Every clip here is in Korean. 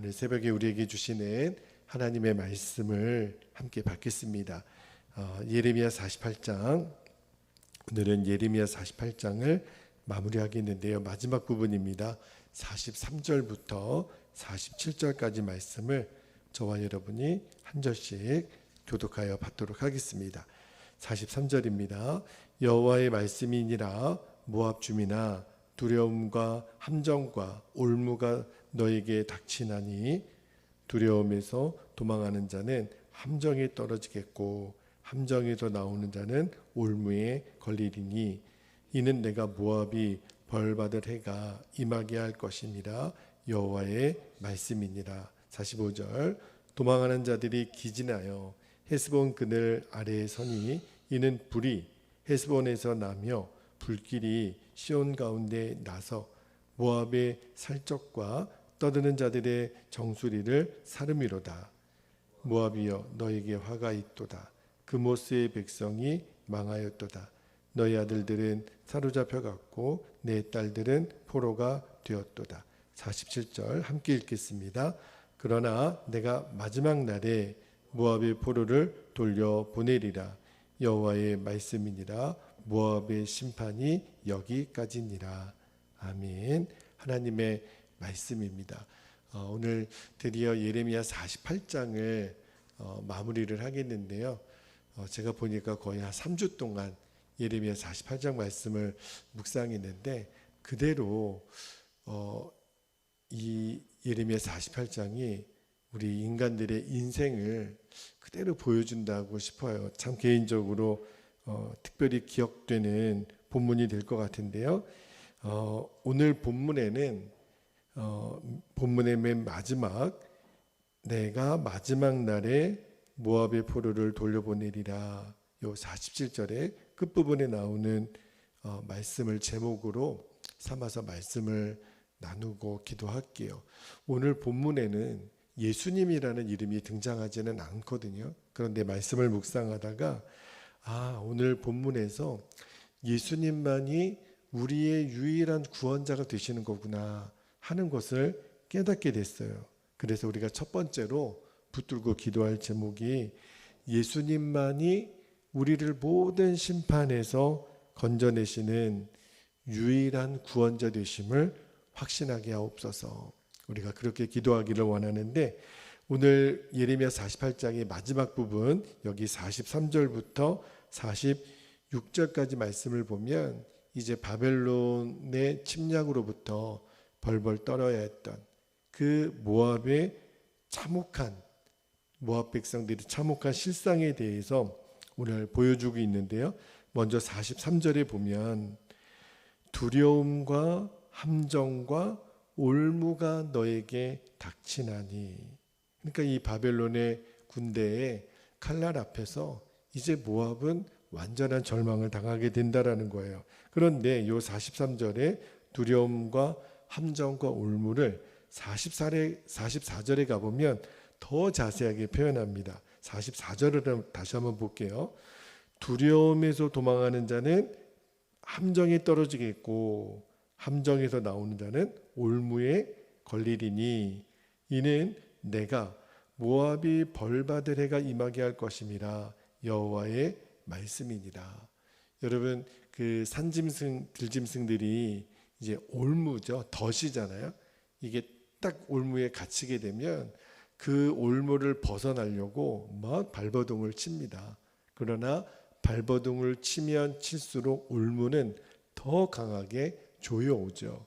오늘 새벽에 우리에게 주시는 하나님의 말씀을 함께 받겠습니다. 어, 예레미야 48장 오늘은 예레미야 48장을 마무리하겠는데요. 마지막 부분입니다. 43절부터 47절까지 말씀을 저와 여러분이 한 절씩 교독하여 받도록 하겠습니다. 43절입니다. 여호와의 말씀이니라 모압 주민아 두려움과 함정과 올무가 너에게 닥치나니 두려움에서 도망하는 자는 함정에 떨어지겠고 함정에서 나오는 자는 올무에 걸리리니 이는 내가 모압이 벌 받을 해가 임하게 할 것이니라 여호와의 말씀이니라. 45절. 도망하는 자들이 기진하여 헤스본 그늘 아래에 서니 이는 불이 헤스본에서 나며 불길이 시온 가운데 나서 모압의 살적과 떠드는 자들의 정수리를 사르미로다. 모압이여 너에게 화가 있도다. 그모스의 백성이 망하였도다. 너희 아들들은 사로잡혀 갔고 내 딸들은 포로가 되었도다. 47절 함께 읽겠습니다. 그러나 내가 마지막 날에 모압의 포로를 돌려 보내리라. 여호와의 말씀이니라. 모압의 심판이 여기까지니라. 아멘. 하나님의 말씀입니다. 어, 오늘 드디어 예레미야 48장을 어, 마무리를 하겠는데요. 어, 제가 보니까 거의 한 3주 동안 예레미야 48장 말씀을 묵상했는데 그대로 어, 이 예레미야 48장이 우리 인간들의 인생을 그대로 보여준다고 싶어요. 참 개인적으로 어, 특별히 기억되는 본문이 될 것 같은데요. 어, 오늘 본문에는 어, 본문의 맨 마지막 내가 마지막 날에 모압의 포로를 돌려보내리라 요 47절의 끝부분에 나오는 어, 말씀을 제목으로 삼아서 말씀을 나누고 기도할게요. 오늘 본문에는 예수님이라는 이름이 등장하지는 않거든요. 그런데 말씀을 묵상하다가 아, 오늘 본문에서 예수님만이 우리의 유일한 구원자가 되시는 거구나 하는 것을 깨닫게 됐어요. 그래서 우리가 첫 번째로 붙들고 기도할 제목이 예수님만이 우리를 모든 심판에서 건져내시는 유일한 구원자 되심을 확신하게 하옵소서. 우리가 그렇게 기도하기를 원하는데 오늘 예레미야 48장의 마지막 부분 여기 43절부터 46절까지 말씀을 보면 이제 바벨론의 침략으로부터 벌벌 떨어야 했던 그 모압의 참혹한 모압 백성들이 참혹한 실상에 대해서 오늘 보여주고 있는데요. 먼저 43절에 보면 두려움과 함정과 올무가 너에게 닥치나니 그러니까 이 바벨론의 군대의 칼날 앞에서 이제 모압은 완전한 절망을 당하게 된다라는 거예요. 그런데 요 43절에 두려움과 함정과 올무를 44절에 44절에 가 보면 더 자세하게 표현합니다. 44절을 다시 한번 볼게요. 두려움에서 도망하는 자는 함정에 떨어지겠고 함정에서 나오는 자는 올무에 걸리리니 이는 내가 모압이 벌받을 해가 임하게 할 것임이라 여호와의 말씀이니라. 여러분 그 산짐승 들짐승들이 이제 올무죠 덫이잖아요. 이게 딱 올무에 갇히게 되면 그 올무를 벗어나려고 막 발버둥을 칩니다. 그러나 발버둥을 치면 칠수록 올무는 더 강하게 조여오죠.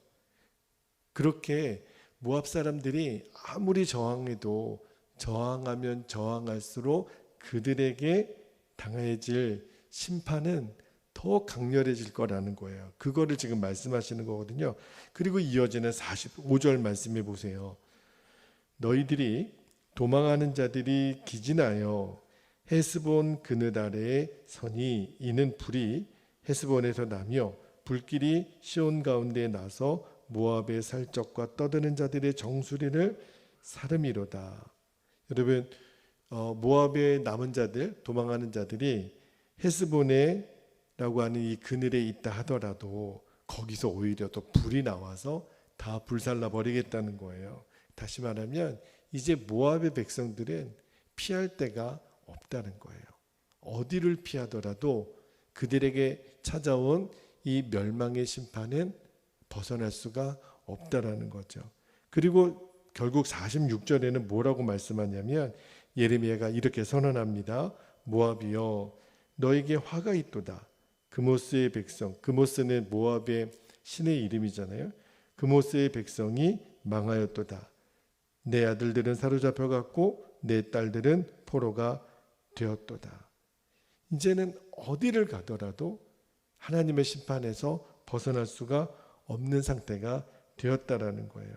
그렇게 모압 사람들이 아무리 저항해도 저항하면 저항할수록 그들에게 당해질 심판은 더 강렬해질 거라는 거예요. 그거를 지금 말씀하시는 거거든요. 그리고 이어지는 45절 말씀해 보세요. 너희들이 도망하는 자들이 기진하여 헤스본 그늘 아래에 서니 이는 불이 헤스본에서 나며 불길이 시온 가운데 나서 모압의 살적과 떠드는 자들의 정수리를 사르미로다. 여러분 어, 모압의 남은 자들 도망하는 자들이 헤스본에 라고 하는 이 그늘에 있다 하더라도 거기서 오히려 또 불이 나와서 다 불살라 버리겠다는 거예요. 다시 말하면 이제 모압의 백성들은 피할 데가 없다는 거예요. 어디를 피하더라도 그들에게 찾아온 이 멸망의 심판은 벗어날 수가 없다라는 거죠. 그리고 결국 46절에는 뭐라고 말씀하냐면 예레미야가 이렇게 선언합니다. 모압이여 너에게 화가 있도다. 그모스의 백성. 그모스는 모압의 신의 이름이잖아요. 그모스의 백성이 망하였도다. 내 아들들은 사로잡혀 갔고 내 딸들은 포로가 되었도다. 이제는 어디를 가더라도 하나님의 심판에서 벗어날 수가 없는 상태가 되었다라는 거예요.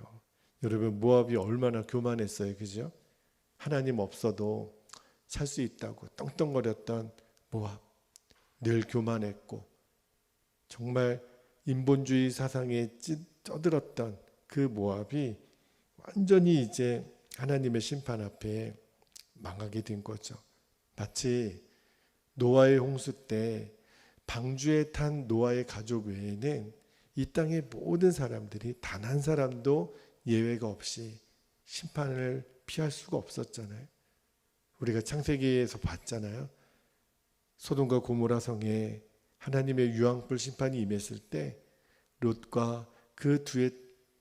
여러분 모압이 얼마나 교만했어요. 그죠? 하나님 없어도 살 수 있다고 떵떵거렸던 모압. 늘 교만했고 정말 인본주의 사상에 찌- 쩌들었던 그 모압이 완전히 이제 하나님의 심판 앞에 망하게 된 거죠. 마치 노아의 홍수 때 방주에 탄 노아의 가족 외에는 이 땅의 모든 사람들이 단 한 사람도 예외가 없이 심판을 피할 수가 없었잖아요. 우리가 창세기에서 봤잖아요. 소돔과 고모라 성에 하나님의 유황불 심판이 임했을 때 롯과 그 두의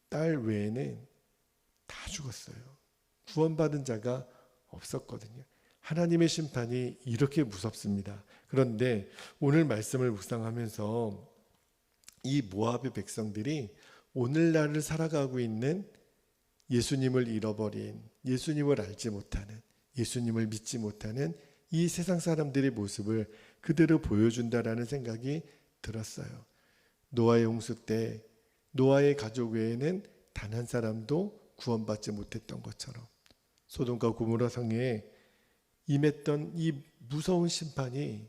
딸 외에는 다 죽었어요. 구원받은 자가 없었거든요. 하나님의 심판이 이렇게 무섭습니다. 그런데 오늘 말씀을 묵상하면서 이 모압의 백성들이 오늘날을 살아가고 있는 예수님을 잃어버린 예수님을 알지 못하는 예수님을 믿지 못하는 이 세상 사람들의 모습을 그대로 보여준다라는 생각이 들었어요. 노아의 홍수 때 노아의 가족 외에는 단 한 사람도 구원받지 못했던 것처럼 소돔과 고모라 성에 임했던 이 무서운 심판이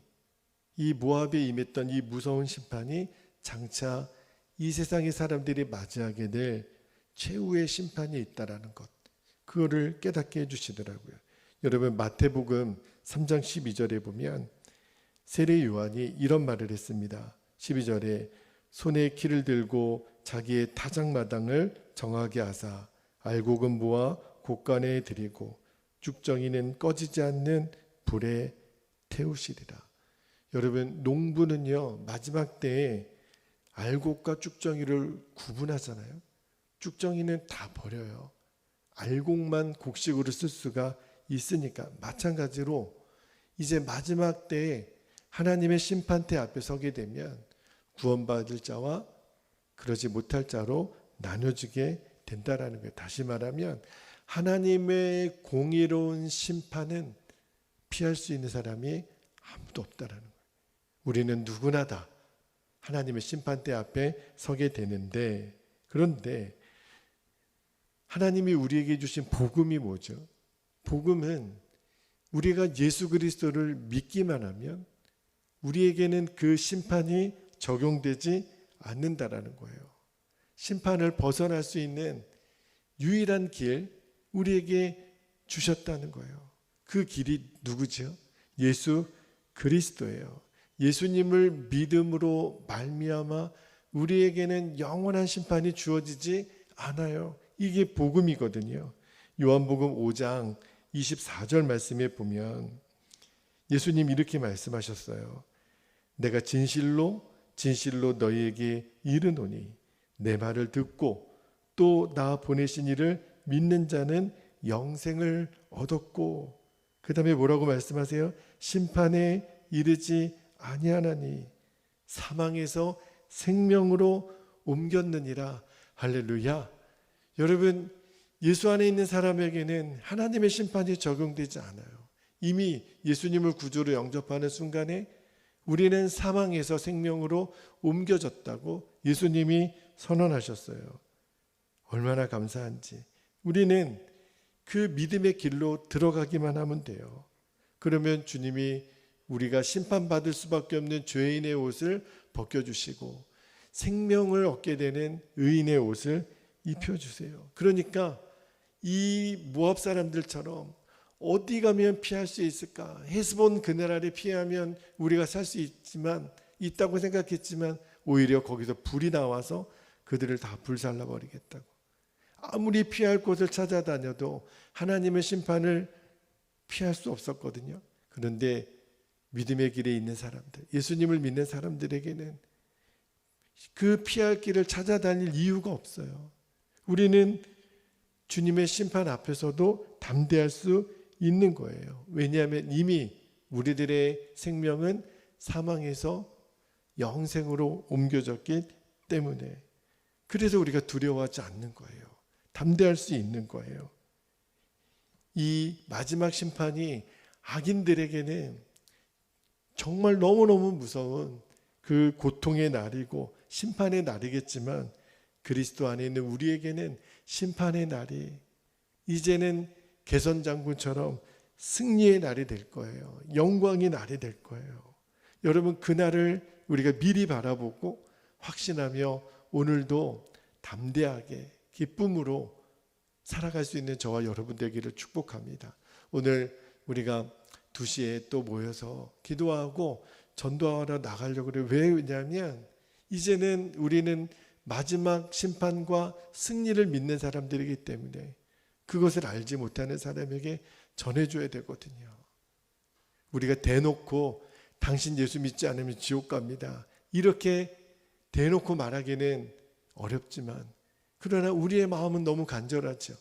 이 모압에 임했던 이 무서운 심판이 장차 이 세상의 사람들이 맞이하게 될 최후의 심판이 있다라는 것 그거를 깨닫게 해 주시더라고요. 여러분 마태복음 3장 12절에 보면 세례 요한이 이런 말을 했습니다. 12절에 손에 키를 들고 자기의 타작마당을 정하게 하사 알곡은 모아 곳간에 드리고 쭉정이는 꺼지지 않는 불에 태우시리라. 여러분 농부는요 마지막 때에 알곡과 쭉정이를 구분하잖아요. 쭉정이는 다 버려요. 알곡만 곡식으로 쓸 수가 있으니까 마찬가지로 이제 마지막 때에 하나님의 심판대 앞에 서게 되면 구원받을 자와 그러지 못할 자로 나눠지게 된다라는 거예요. 다시 말하면 하나님의 공의로운 심판은 피할 수 있는 사람이 아무도 없다라는 거예요. 우리는 누구나 다 하나님의 심판대 앞에 서게 되는데 그런데 하나님이 우리에게 주신 복음이 뭐죠? 복음은 우리가 예수 그리스도를 믿기만 하면 우리에게는 그 심판이 적용되지 않는다라는 거예요. 심판을 벗어날 수 있는 유일한 길 우리에게 주셨다는 거예요. 그 길이 누구죠? 예수 그리스도예요. 예수님을 믿음으로 말미암아 우리에게는 영원한 심판이 주어지지 않아요. 이게 복음이거든요. 요한복음 5장 24절 말씀에 보면 예수님 이렇게 말씀하셨어요. 내가 진실로 진실로 너희에게 이르노니 내 말을 듣고 또 나 보내신 이를 믿는 자는 영생을 얻었고 그 다음에 뭐라고 말씀하세요? 심판에 이르지 아니하나니 사망에서 생명으로 옮겼느니라 할렐루야. 여러분 예수 안에 있는 사람에게는 하나님의 심판이 적용되지 않아요. 이미 예수님을 구주로 영접하는 순간에 우리는 사망에서 생명으로 옮겨졌다고 예수님이 선언하셨어요. 얼마나 감사한지. 우리는 그 믿음의 길로 들어가기만 하면 돼요. 그러면 주님이 우리가 심판받을 수밖에 없는 죄인의 옷을 벗겨주시고 생명을 얻게 되는 의인의 옷을 입혀주세요. 그러니까 이 모압 사람들처럼 어디 가면 피할 수 있을까? 헤스본 그늘 아래 피하면 우리가 살 수 있지만 있다고 생각했지만 오히려 거기서 불이 나와서 그들을 다 불살라 버리겠다고. 아무리 피할 곳을 찾아다녀도 하나님의 심판을 피할 수 없었거든요. 그런데 믿음의 길에 있는 사람들, 예수님을 믿는 사람들에게는 그 피할 길을 찾아다닐 이유가 없어요. 우리는 주님의 심판 앞에서도 담대할 수 있는 거예요. 왜냐하면 이미 우리들의 생명은 사망에서 영생으로 옮겨졌기 때문에 그래서 우리가 두려워하지 않는 거예요. 담대할 수 있는 거예요. 이 마지막 심판이 악인들에게는 정말 너무너무 무서운 그 고통의 날이고 심판의 날이겠지만 그리스도 안에 있는 우리에게는 심판의 날이 이제는 개선 장군처럼 승리의 날이 될 거예요. 영광의 날이 될 거예요. 여러분 그 날을 우리가 미리 바라보고 확신하며 오늘도 담대하게 기쁨으로 살아갈 수 있는 저와 여러분 되기를 축복합니다. 오늘 우리가 2시에 또 모여서 기도하고 전도하러 나가려고 그래요. 왜냐하면 이제는 우리는 마지막 심판과 승리를 믿는 사람들이기 때문에 그것을 알지 못하는 사람에게 전해줘야 되거든요. 우리가 대놓고 당신 예수 믿지 않으면 지옥 갑니다. 이렇게 대놓고 말하기는 어렵지만 그러나 우리의 마음은 너무 간절하죠.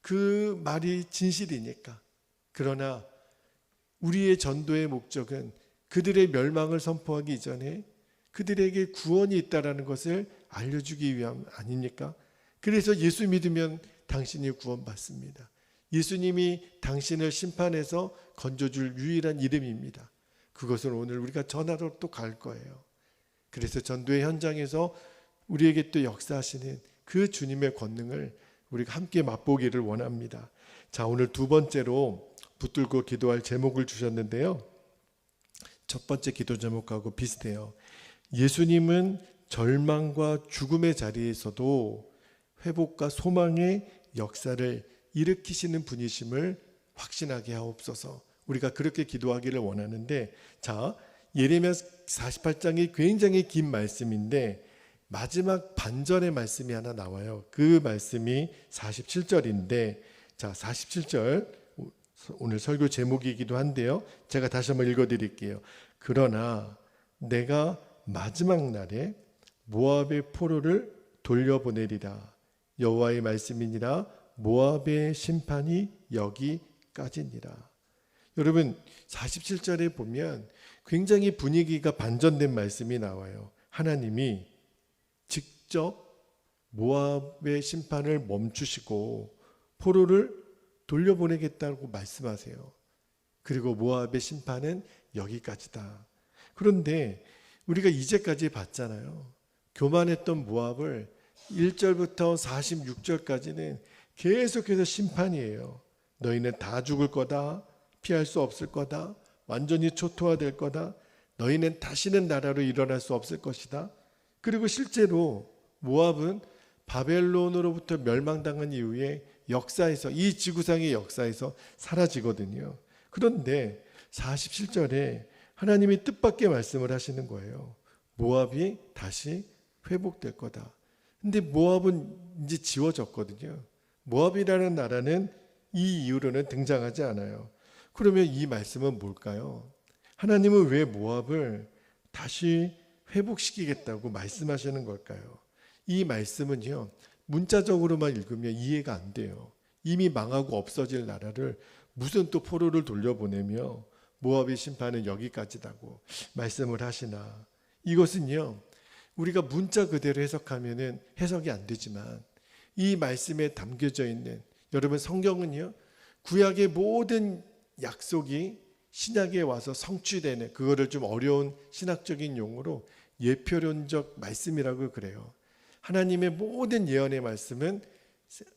그 말이 진실이니까. 그러나 우리의 전도의 목적은 그들의 멸망을 선포하기 이전에 그들에게 구원이 있다라는 것을 알려주기 위함 아닙니까? 그래서 예수 믿으면 당신이 구원받습니다. 예수님이 당신을 심판해서 건져줄 유일한 이름입니다. 그것을 오늘 우리가 전하러 또 갈 거예요. 그래서 전도의 현장에서 우리에게 또 역사하시는 그 주님의 권능을 우리가 함께 맛보기를 원합니다. 자, 오늘 두 번째로 붙들고 기도할 제목을 주셨는데요. 첫 번째 기도 제목하고 비슷해요. 예수님은 절망과 죽음의 자리에서도 회복과 소망의 역사를 일으키시는 분이심을 확신하게 하옵소서. 우리가 그렇게 기도하기를 원하는데 자, 예레미야 48장이 굉장히 긴 말씀인데 마지막 반절의 말씀이 하나 나와요. 그 말씀이 47절인데 자, 47절 오늘 설교 제목이기도 한데요. 제가 다시 한번 읽어 드릴게요. 그러나 내가 마지막 날에 모압의 포로를 돌려보내리라. 여호와의 말씀이니라 모압의 심판이 여기까지니라. 여러분 47절에 보면 굉장히 분위기가 반전된 말씀이 나와요. 하나님이 직접 모압의 심판을 멈추시고 포로를 돌려보내겠다고 말씀하세요. 그리고 모압의 심판은 여기까지다. 그런데 우리가 이제까지 봤잖아요. 교만했던 모압을 1절부터 46절까지는 계속해서 심판이에요. 너희는 다 죽을 거다. 피할 수 없을 거다. 완전히 초토화될 거다. 너희는 다시는 나라로 일어날 수 없을 것이다. 그리고 실제로 모압은 바벨론으로부터 멸망당한 이후에 역사에서 이 지구상의 역사에서 사라지거든요. 그런데 47절에 하나님이 뜻밖의 말씀을 하시는 거예요. 모압이 다시 회복될 거다. 근데 모압은 이제 지워졌거든요. 모압이라는 나라는 이 이후로는 등장하지 않아요. 그러면 이 말씀은 뭘까요? 하나님은 왜 모압을 다시 회복시키겠다고 말씀하시는 걸까요? 이 말씀은요, 문자적으로만 읽으면 이해가 안 돼요. 이미 망하고 없어질 나라를 무슨 또 포로를 돌려보내며 모압의 심판은 여기까지다고 말씀을 하시나. 이것은요, 우리가 문자 그대로 해석하면은 해석이 안 되지만 이 말씀에 담겨져 있는 여러분 성경은요, 구약의 모든 약속이 신약에 와서 성취되는 그거를 좀 어려운 신학적인 용어로 예표론적 말씀이라고 그래요. 하나님의 모든 예언의 말씀은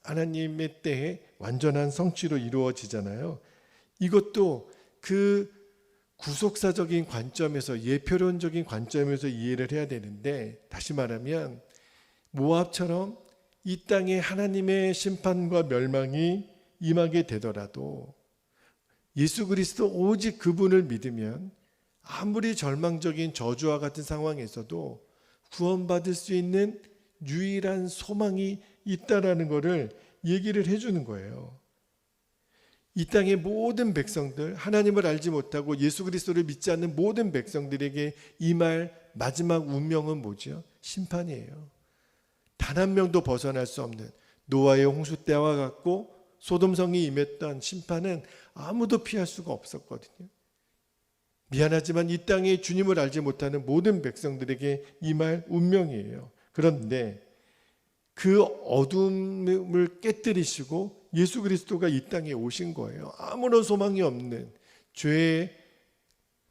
하나님의 때에 완전한 성취로 이루어지잖아요. 이것도 그 구속사적인 관점에서 예표론적인 관점에서 이해를 해야 되는데 다시 말하면 모압처럼 이 땅에 하나님의 심판과 멸망이 임하게 되더라도 예수 그리스도 오직 그분을 믿으면 아무리 절망적인 저주와 같은 상황에서도 구원받을 수 있는 유일한 소망이 있다라는 것을 얘기를 해주는 거예요. 이 땅의 모든 백성들 하나님을 알지 못하고 예수 그리스도를 믿지 않는 모든 백성들에게 이 말 마지막 운명은 뭐지요? 심판이에요. 단 한 명도 벗어날 수 없는 노아의 홍수 때와 같고 소돔성이 임했던 심판은 아무도 피할 수가 없었거든요. 미안하지만 이 땅에 주님을 알지 못하는 모든 백성들에게 이 말 운명이에요. 그런데 그 어둠을 깨뜨리시고 예수 그리스도가 이 땅에 오신 거예요. 아무런 소망이 없는 죄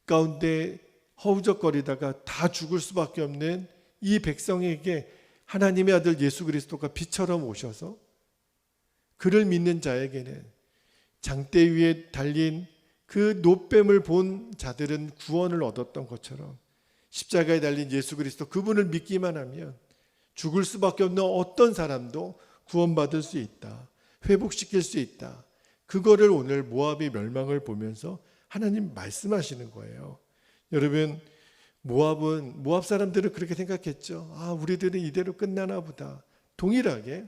가운데 허우적거리다가 다 죽을 수밖에 없는 이 백성에게 하나님의 아들 예수 그리스도가 빛처럼 오셔서 그를 믿는 자에게는 장대 위에 달린 그 노뱀을 본 자들은 구원을 얻었던 것처럼 십자가에 달린 예수 그리스도 그분을 믿기만 하면 죽을 수밖에 없는 어떤 사람도 구원받을 수 있다. 회복시킬 수 있다. 그거를 오늘 모압의 멸망을 보면서 하나님 말씀하시는 거예요. 여러분 모압은 모압 사람들은 그렇게 생각했죠. 아, 우리들은 이대로 끝나나 보다. 동일하게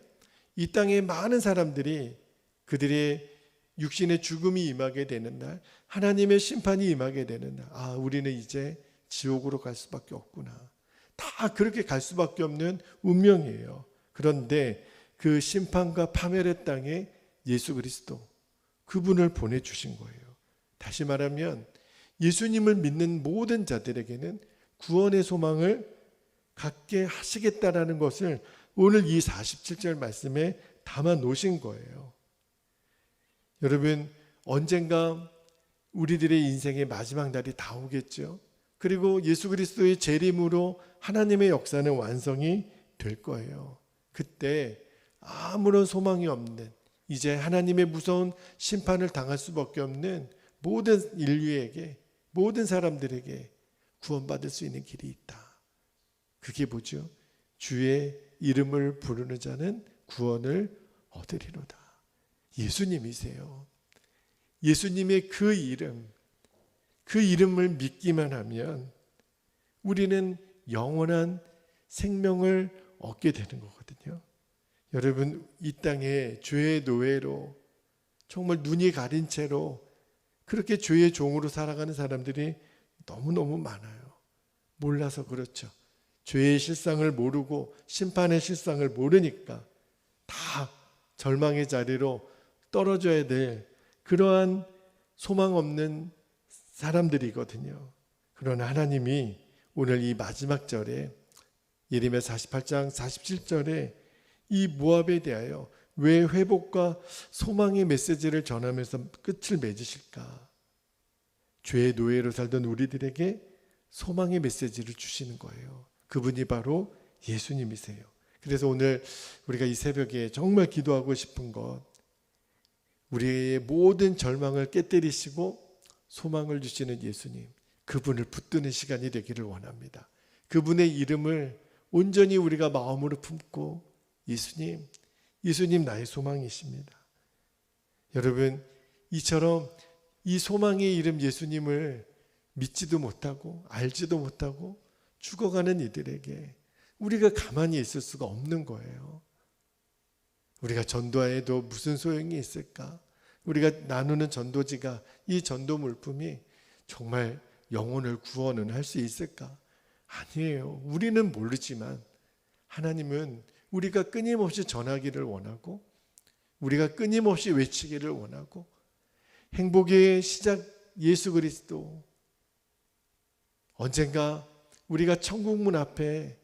이 땅에 많은 사람들이 그들의 육신의 죽음이 임하게 되는 날, 하나님의 심판이 임하게 되는 날, 아, 우리는 이제 지옥으로 갈 수밖에 없구나. 다 그렇게 갈 수밖에 없는 운명이에요. 그런데 그 심판과 파멸의 땅에 예수 그리스도 그분을 보내 주신 거예요. 다시 말하면 예수님을 믿는 모든 자들에게는 구원의 소망을 갖게 하시겠다라는 것을 오늘 이 47절 말씀에 담아 놓으신 거예요. 여러분, 언젠가 우리들의 인생의 마지막 날이 다 오겠죠. 그리고 예수 그리스도의 재림으로 하나님의 역사는 완성이 될 거예요. 그때 아무런 소망이 없는 이제 하나님의 무서운 심판을 당할 수밖에 없는 모든 인류에게 모든 사람들에게 구원받을 수 있는 길이 있다. 그게 뭐죠? 주의 이름을 부르는 자는 구원을 얻으리로다. 예수님이세요. 예수님의 그 이름, 그 이름을 믿기만 하면 우리는 영원한 생명을 얻게 되는 거거든요. 여러분, 이 땅에 죄의 노예로 정말 눈이 가린 채로 그렇게 죄의 종으로 살아가는 사람들이 너무너무 많아요. 몰라서 그렇죠. 죄의 실상을 모르고 심판의 실상을 모르니까 다 절망의 자리로 떨어져야 될 그러한 소망 없는 사람들이거든요. 그러나 하나님이 오늘 이 마지막 절에 예레미야 48장 47절에 이 모압에 대하여 왜 회복과 소망의 메시지를 전하면서 끝을 맺으실까? 죄의 노예로 살던 우리들에게 소망의 메시지를 주시는 거예요. 그분이 바로 예수님이세요. 그래서 오늘 우리가 이 새벽에 정말 기도하고 싶은 것, 우리의 모든 절망을 깨뜨리시고 소망을 주시는 예수님, 그분을 붙드는 시간이 되기를 원합니다. 그분의 이름을 온전히 우리가 마음으로 품고 예수님, 예수님 나의 소망이십니다. 여러분, 이처럼 이 소망의 이름 예수님을 믿지도 못하고 알지도 못하고 죽어가는 이들에게 우리가 가만히 있을 수가 없는 거예요. 우리가 전도해도 무슨 소용이 있을까? 우리가 나누는 전도지가 이 전도 물품이 정말 영혼을 구원은 할 수 있을까? 아니에요. 우리는 모르지만 하나님은 우리가 끊임없이 전하기를 원하고 우리가 끊임없이 외치기를 원하고 행복의 시작 예수 그리스도 언젠가 우리가 천국 문 앞에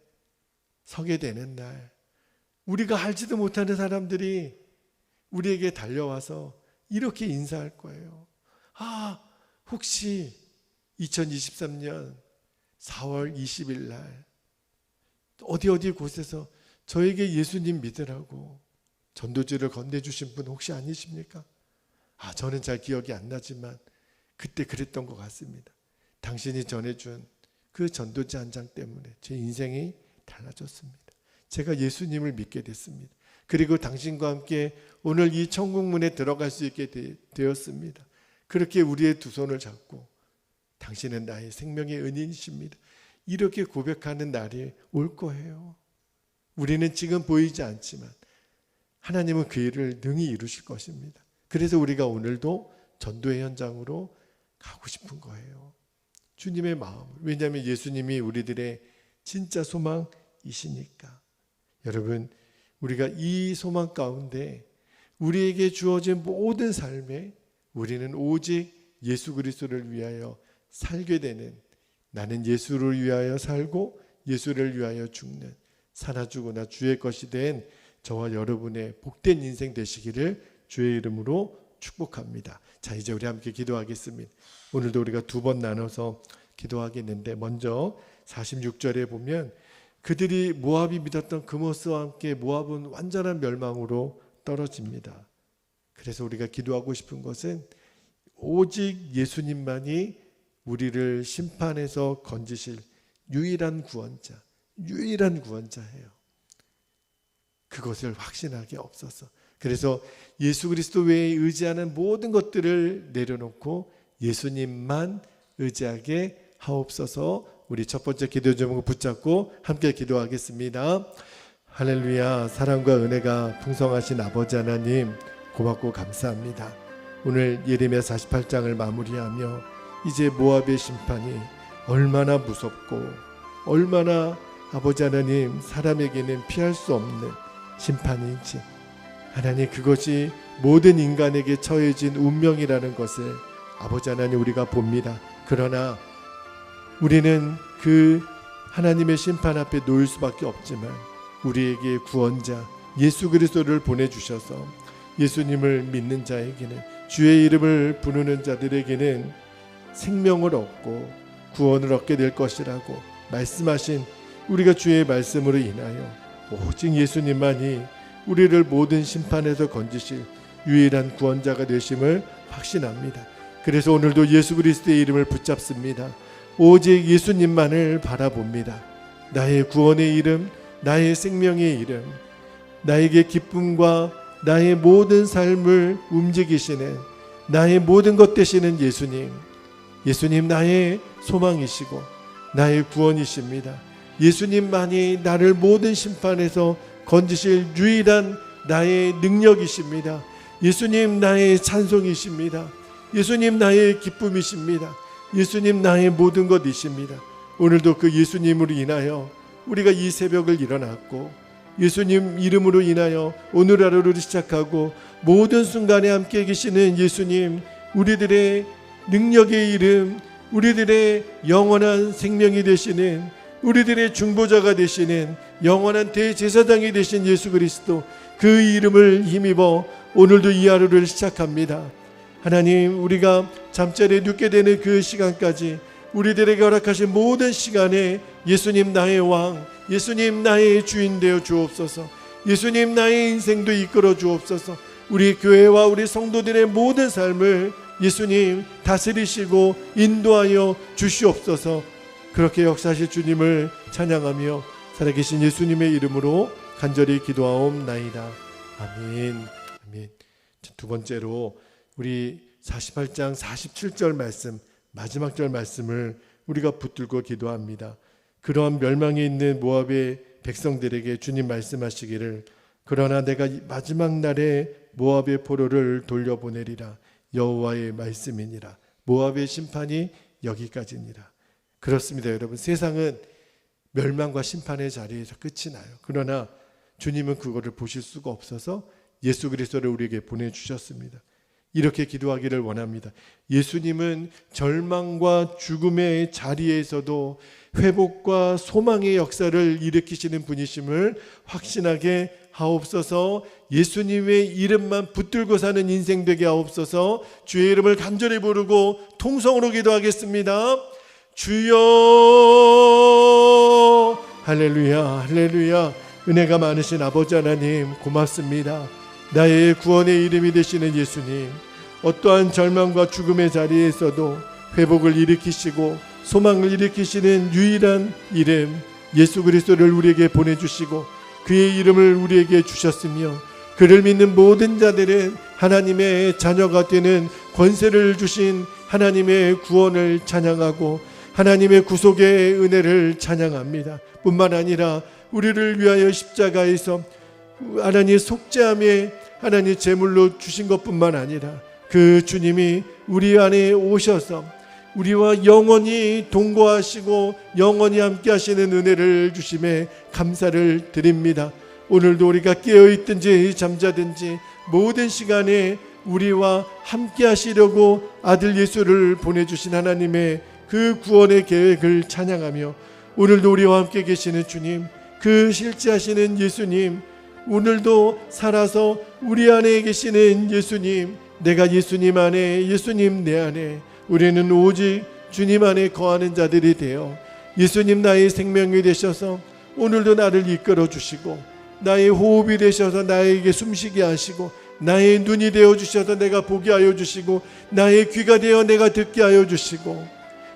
서게 되는 날 우리가 알지도 못하는 사람들이 우리에게 달려와서 이렇게 인사할 거예요. 아, 혹시 2023년 4월 20일 날 어디 어디 곳에서 저에게 예수님 믿으라고 전도지를 건네주신 분 혹시 아니십니까? 아, 저는 잘 기억이 안 나지만 그때 그랬던 것 같습니다. 당신이 전해준 그 전도지 한 장 때문에 제 인생이 달라졌습니다. 제가 예수님을 믿게 됐습니다. 그리고 당신과 함께 오늘 이 천국문에 들어갈 수 있게 되, 되었습니다. 그렇게 우리의 두 손을 잡고 당신은 나의 생명의 은인이십니다. 이렇게 고백하는 날이 올 거예요. 우리는 지금 보이지 않지만 하나님은 그 일을 능히 이루실 것입니다. 그래서 우리가 오늘도 전도의 현장으로 가고 싶은 거예요. 주님의 마음. 왜냐하면 예수님이 우리들의 진짜 소망이시니까. 여러분, 우리가 이 소망 가운데 우리에게 주어진 모든 삶에 우리는 오직 예수 그리스도를 위하여 살게 되는 나는 예수를 위하여 살고 예수를 위하여 죽는 살아 죽으나 주의 것이 된 저와 여러분의 복된 인생 되시기를 주의 이름으로 축복합니다. 자, 이제 우리 함께 기도하겠습니다. 오늘도 우리가 두 번 나눠서 기도하겠는데 먼저 46절에 보면 그들이 모압이 믿었던 그모스와 함께 모압은 완전한 멸망으로 떨어집니다. 그래서 우리가 기도하고 싶은 것은 오직 예수님만이 우리를 심판에서 건지실 유일한 구원자, 유일한 구원자예요. 그것을 확신하게 없어서. 그래서 예수 그리스도 외에 의지하는 모든 것들을 내려놓고 예수님만 의지하게 하옵소서. 우리 첫 번째 기도 제목을 붙잡고 함께 기도하겠습니다. 할렐루야. 사랑과 은혜가 풍성하신 아버지 하나님 고맙고 감사합니다. 오늘 예레미야 48장을 마무리하며 이제 모압의 심판이 얼마나 무섭고 얼마나 아버지 하나님 사람에게는 피할 수 없는 심판인지 하나님 그것이 모든 인간에게 처해진 운명이라는 것을 아버지 하나님 우리가 봅니다. 그러나 우리는 그 하나님의 심판 앞에 놓일 수밖에 없지만 우리에게 구원자 예수 그리스도를 보내 주셔서 예수님을 믿는 자에게는 주의 이름을 부르는 자들에게는 생명을 얻고 구원을 얻게 될 것이라고 말씀하신 우리가 주의 말씀으로 인하여 오직 예수님만이 우리를 모든 심판에서 건지실 유일한 구원자가 되심을 확신합니다. 그래서 오늘도 예수 그리스도의 이름을 붙잡습니다. 오직 예수님만을 바라봅니다. 나의 구원의 이름, 나의 생명의 이름, 나에게 기쁨과 나의 모든 삶을 움직이시는 나의 모든 것 되시는 예수님. 예수님 나의 소망이시고 나의 구원이십니다. 예수님만이 나를 모든 심판에서 건지실 유일한 나의 능력이십니다. 예수님 나의 찬송이십니다. 예수님 나의 기쁨이십니다. 예수님 나의 모든 것이십니다. 오늘도 그 예수님으로 인하여 우리가 이 새벽을 일어났고 예수님 이름으로 인하여 오늘 하루를 시작하고 모든 순간에 함께 계시는 예수님 우리들의 능력의 이름 우리들의 영원한 생명이 되시는 우리들의 중보자가 되시는 영원한 대제사장이 되신 예수 그리스도 그 이름을 힘입어 오늘도 이 하루를 시작합니다. 하나님 우리가 잠자리에 눕게 되는 그 시간까지 우리들에게 허락하신 모든 시간에 예수님 나의 왕, 예수님 나의 주인 되어 주옵소서. 예수님 나의 인생도 이끌어 주옵소서. 우리 교회와 우리 성도들의 모든 삶을 예수님 다스리시고 인도하여 주시옵소서. 그렇게 역사하실 주님을 찬양하며 살아계신 예수님의 이름으로 간절히 기도하옵나이다. 아멘. 아멘. 두 번째로 우리 48장 47절 말씀 마지막 절 말씀을 우리가 붙들고 기도합니다. 그러한 멸망에 있는 모압의 백성들에게 주님 말씀하시기를 그러나 내가 마지막 날에 모압의 포로를 돌려보내리라 여호와의 말씀이니라 모압의 심판이 여기까지니라 그렇습니다 여러분. 세상은 멸망과 심판의 자리에서 끝이 나요. 그러나 주님은 그거를 보실 수가 없어서 예수 그리스도를 우리에게 보내 주셨습니다. 이렇게 기도하기를 원합니다. 예수님은 절망과 죽음의 자리에서도 회복과 소망의 역사를 일으키시는 분이심을 확신하게 하옵소서. 예수님의 이름만 붙들고 사는 인생 되게 하옵소서. 주의 이름을 간절히 부르고 통성으로 기도하겠습니다. 주여 할렐루야 할렐루야 은혜가 많으신 아버지 하나님 고맙습니다. 나의 구원의 이름이 되시는 예수님, 어떠한 절망과 죽음의 자리에서도 회복을 일으키시고 소망을 일으키시는 유일한 이름 예수 그리스도를 우리에게 보내주시고 그의 이름을 우리에게 주셨으며 그를 믿는 모든 자들은 하나님의 자녀가 되는 권세를 주신 하나님의 구원을 찬양하고 하나님의 구속의 은혜를 찬양합니다. 뿐만 아니라 우리를 위하여 십자가에서 하나님 속죄함에 하나님 제물로 주신 것뿐만 아니라 그 주님이 우리 안에 오셔서 우리와 영원히 동거하시고 영원히 함께 하시는 은혜를 주심에 감사를 드립니다. 오늘도 우리가 깨어 있든지 잠자든지 모든 시간에 우리와 함께 하시려고 아들 예수를 보내 주신 하나님의 그 구원의 계획을 찬양하며 오늘도 우리와 함께 계시는 주님 그 실제하시는 예수님 오늘도 살아서 우리 안에 계시는 예수님 내가 예수님 안에 예수님 내 안에 우리는 오직 주님 안에 거하는 자들이 되어 예수님 나의 생명이 되셔서 오늘도 나를 이끌어 주시고 나의 호흡이 되셔서 나에게 숨쉬게 하시고 나의 눈이 되어 주셔서 내가 보게 하여 주시고 나의 귀가 되어 내가 듣게 하여 주시고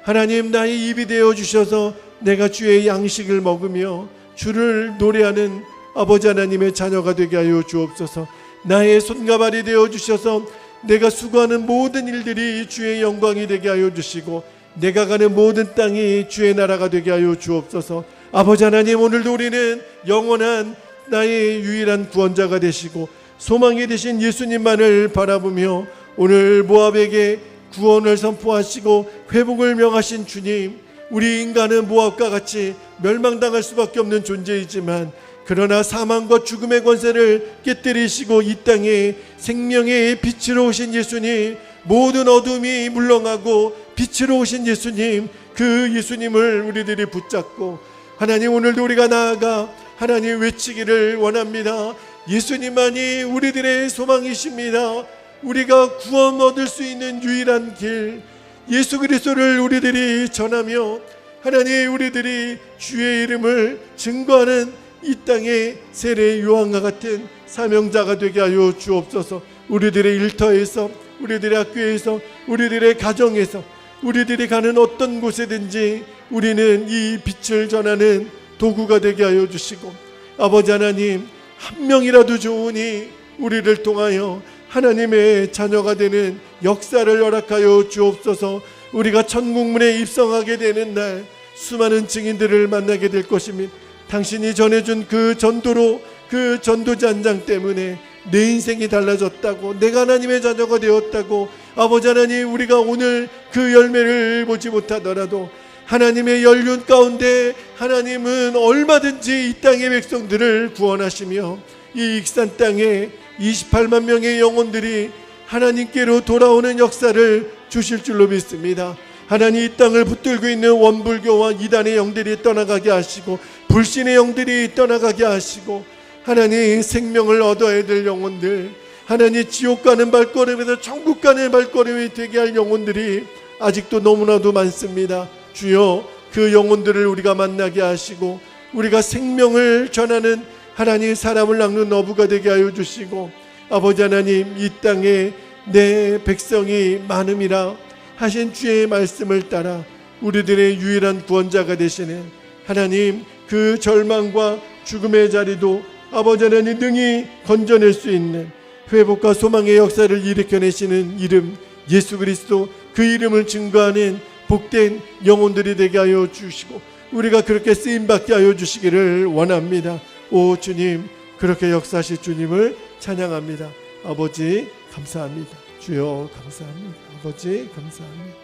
하나님 나의 입이 되어 주셔서 내가 주의 양식을 먹으며 주를 노래하는 아버지 하나님의 자녀가 되게 하여 주옵소서. 나의 손과 발이 되어 주셔서 내가 수고하는 모든 일들이 주의 영광이 되게 하여 주시고 내가 가는 모든 땅이 주의 나라가 되게 하여 주옵소서. 아버지 하나님 오늘도 우리는 영원한 나의 유일한 구원자가 되시고 소망이 되신 예수님만을 바라보며 오늘 모압에게 구원을 선포하시고 회복을 명하신 주님 우리 인간은 모압과 같이 멸망당할 수밖에 없는 존재이지만 그러나 사망과 죽음의 권세를 깨뜨리시고 이 땅에 생명의 빛으로 오신 예수님 모든 어둠이 물러가고 빛으로 오신 예수님 그 예수님을 우리들이 붙잡고 하나님 오늘도 우리가 나아가 하나님 외치기를 원합니다. 예수님만이 우리들의 소망이십니다. 우리가 구원 얻을 수 있는 유일한 길 예수 그리스도를 우리들이 전하며 하나님 우리들이 주의 이름을 증거하는 이 땅의 세례 요한과 같은 사명자가 되게 하여 주옵소서. 우리들의 일터에서 우리들의 학교에서 우리들의 가정에서 우리들이 가는 어떤 곳에든지 우리는 이 빛을 전하는 도구가 되게 하여 주시고 아버지 하나님 한 명이라도 좋으니 우리를 통하여 하나님의 자녀가 되는 역사를 허락하여 주옵소서 우리가 천국문에 입성하게 되는 날 수많은 증인들을 만나게 될 것입니다. 당신이 전해준 그 전도로 그 전도자 한 장 때문에 내 인생이 달라졌다고 내가 하나님의 자녀가 되었다고 아버지 하나님 우리가 오늘 그 열매를 보지 못하더라도 하나님의 연륜 가운데 하나님은 얼마든지 이 땅의 백성들을 구원하시며 이 익산 땅에 28만 명의 영혼들이 하나님께로 돌아오는 역사를 주실 줄로 믿습니다. 하나님 이 땅을 붙들고 있는 원불교와 이단의 영들이 떠나가게 하시고 불신의 영들이 떠나가게 하시고 하나님 생명을 얻어야 될 영혼들 하나님 지옥 가는 발걸음에서 천국 가는 발걸음이 되게 할 영혼들이 아직도 너무나도 많습니다. 주여 그 영혼들을 우리가 만나게 하시고 우리가 생명을 전하는 하나님 사람을 낚는 어부가 되게 하여 주시고 아버지 하나님 이 땅에 내 백성이 많음이라 하신 주의 말씀을 따라 우리들의 유일한 구원자가 되시는 하나님 그 절망과 죽음의 자리도 아버지 하나님 능히 건져낼 수 있는 회복과 소망의 역사를 일으켜내시는 이름 예수 그리스도 그 이름을 증거하는 복된 영혼들이 되게 하여 주시고 우리가 그렇게 쓰임 받게 하여 주시기를 원합니다. 오 주님 그렇게 역사하실 주님을 찬양합니다. 아버지 감사합니다. 주여 감사합니다. 아버지 감사합니다.